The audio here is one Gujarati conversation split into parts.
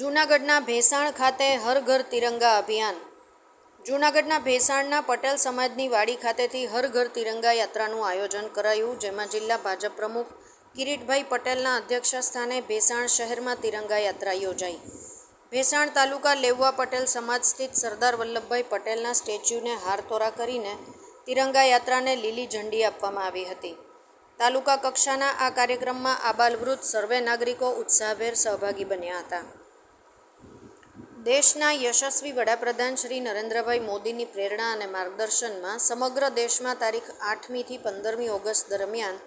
જૂનાગઢના ભેસાણ ખાતે હર ઘર તિરંગા અભિયાન. જૂનાગઢના ભેસાણના પટેલ સમાજની વાડી ખાતેથી હર ઘર તિરંગા યાત્રાનું આયોજન કરાયું, જેમાં જિલ્લા ભાજપ પ્રમુખ કિરીટભાઈ પટેલના અધ્યક્ષ સ્થાને ભેસાણ શહેરમાં તિરંગા યાત્રા યોજાઈ. ભેસાણ તાલુકા લેવવા પટેલ સમાજ સ્થિત સરદાર વલ્લભભાઈ પટેલના સ્ટેચ્યુને હારતોરા કરીને તિરંગા યાત્રાને લીલી ઝંડી આપવામાં આવી હતી. તાલુકા કક્ષાના આ કાર્યક્રમમાં આબાલવૃદ્ધ સર્વે નાગરિકો ઉત્સાહભેર સહભાગી બન્યા હતા. દેશના યશસ્વી વડાપ્રધાન શ્રી નરેન્દ્રભાઈ મોદીની પ્રેરણા અને માર્ગદર્શનમાં સમગ્ર દેશમાં તારીખ આઠમીથી પંદરમી ઓગસ્ટ દરમિયાન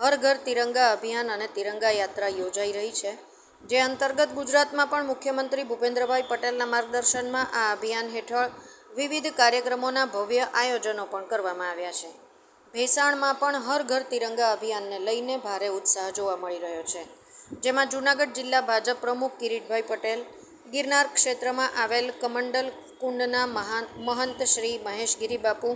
હર ઘર તિરંગા અભિયાન અને તિરંગા યાત્રા યોજાઈ રહી છે, જે અંતર્ગત ગુજરાતમાં પણ મુખ્યમંત્રી ભૂપેન્દ્રભાઈ પટેલના માર્ગદર્શનમાં આ અભિયાન હેઠળ વિવિધ કાર્યક્રમોના ભવ્ય આયોજનો પણ કરવામાં આવ્યા છે. ભેસાણમાં પણ હર ઘર તિરંગા અભિયાનને લઈને ભારે ઉત્સાહ જોવા મળી રહ્યો છે, જેમાં જૂનાગઢ જિલ્લા ભાજપ પ્રમુખ કિરીટભાઈ પટેલ ગિરનાર ક્ષેત્રમાં આવેલ કમંડલ કુંડના મહાન, મહંત શ્રી મહેશગીરી બાપુ.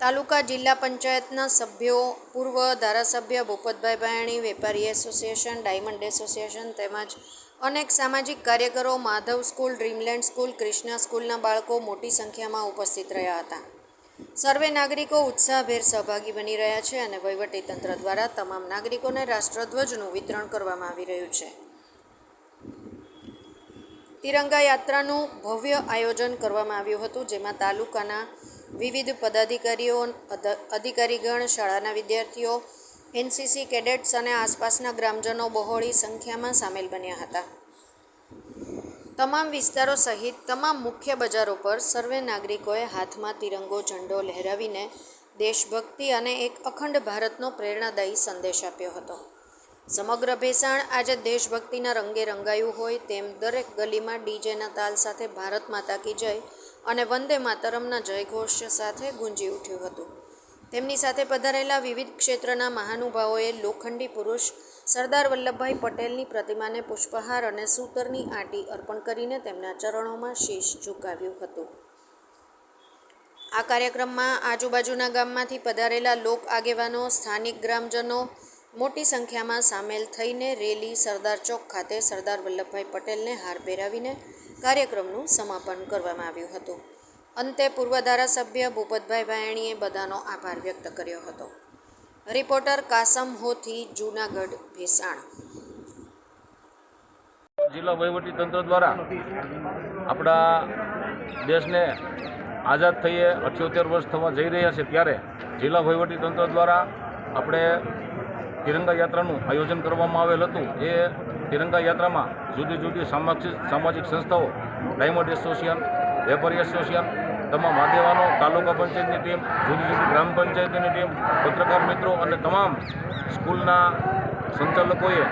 તાલુકા જિલ્લા પંચાયતના સભ્યો, પૂર્વ ધારાસભ્ય ભૂપતભાઈ ભાયણી વેપારી એસોસિએશન, ડાયમંડ એસોસિએશન તેમજ અનેક સામાજિક કાર્યકરો, Madhav school, Dreamland school Krishna સ્કૂલના બાળકો મોટી સંખ્યામાં ઉપસ્થિત રહ્યા હતા. સર્વે નાગરિકો ઉત્સાહભેર સહભાગી બની રહ્યા છે અને વહીવટીતંત્ર દ્વારા તમામ નાગરિકોને રાષ્ટ્રધ્વજનું વિતરણ કરવામાં આવી રહ્યું છે. તિરંગા યાત્રાનું ભવ્ય આયોજન કરવામાં આવ્યું હતું, જેમાં તાલુકાના વિવિધ પદાધિકારીઓ, અધ- અધિકારીગણ, શાળાના વિદ્યાર્થીઓ, એનસીસી કેડેટ્સ અને આસપાસના ગ્રામજનો બહોળી સંખ્યામાં સામેલ બન્યા હતા. તમામ વિસ્તારો સહિત તમામ મુખ્ય બજારો પર સર્વે નાગરિકોએ હાથમાં તિરંગો, ઝંડો લહેરાવીને દેશભક્તિ અને એક અખંડ ભારતનો પ્રેરણાદાયી સંદેશ આપ્યો હતો. સમગ્ર ભેસાણ આજે દેશભક્તિના રંગે રંગાયું હોય તેમ દરેક ગલીમાં ડીજેના તાલ સાથે ભારત માતા કી જય અને વંદે માતરમના જયઘોષ સાથે ગુંજી ઉઠ્યું હતું. તેમની સાથે પધારેલા વિવિધ ક્ષેત્રના મહાનુભાવોએ લોખંડી પુરુષ સરદાર વલ્લભભાઈ પટેલની પ્રતિમાને પુષ્પહાર અને સૂતરની આંટી અર્પણ કરીને તેમના ચરણોમાં શીશ ઝુકાવ્યું હતું. આ કાર્યક્રમમાં આજુબાજુના ગામમાંથી પધારેલા લોક આગેવાનો, સ્થાનિક ગ્રામજનો મોટી સંખ્યામાં સામેલ થઈને રેલી સરદાર ચોક ખાતે સરદાર વલ્લભભાઈ પટેલને હાર પહેરાવીને કાર્યક્રમનું સમાપન કરવામાં આવ્યું હતું. અંતે પૂર્વ ધારાસભ્ય ભૂપતભાઈ ભાયણીએ બધાનો આભાર વ્યક્ત કર્યો હતો. રિપોર્ટર કાસમ હોથી, જૂનાગઢ, ભેસાણ. જિલ્લા તંત્ર દ્વારા આપણા દેશને આઝાદ થઈએ અઠ્યોતેર વર્ષ થવા જઈ રહ્યા છે ત્યારે જિલ્લા વહીવટી તંત્ર દ્વારા આપણે તિરંગા યાત્રાનું આયોજન કરવામાં આવેલ હતું. એ તિરંગા યાત્રામાં જુદી જુદી સામાજિક સામાજિક સંસ્થાઓ, ડાયમંડ એસોસિએશન, વેપારી એસોસિએશન, તમામ આગેવાનો, તાલુકા પંચાયતની ટીમ, જુદી જુદી ગ્રામ પંચાયતની ટીમ, પત્રકાર મિત્રો અને તમામ સ્કૂલના સંચાલકોએ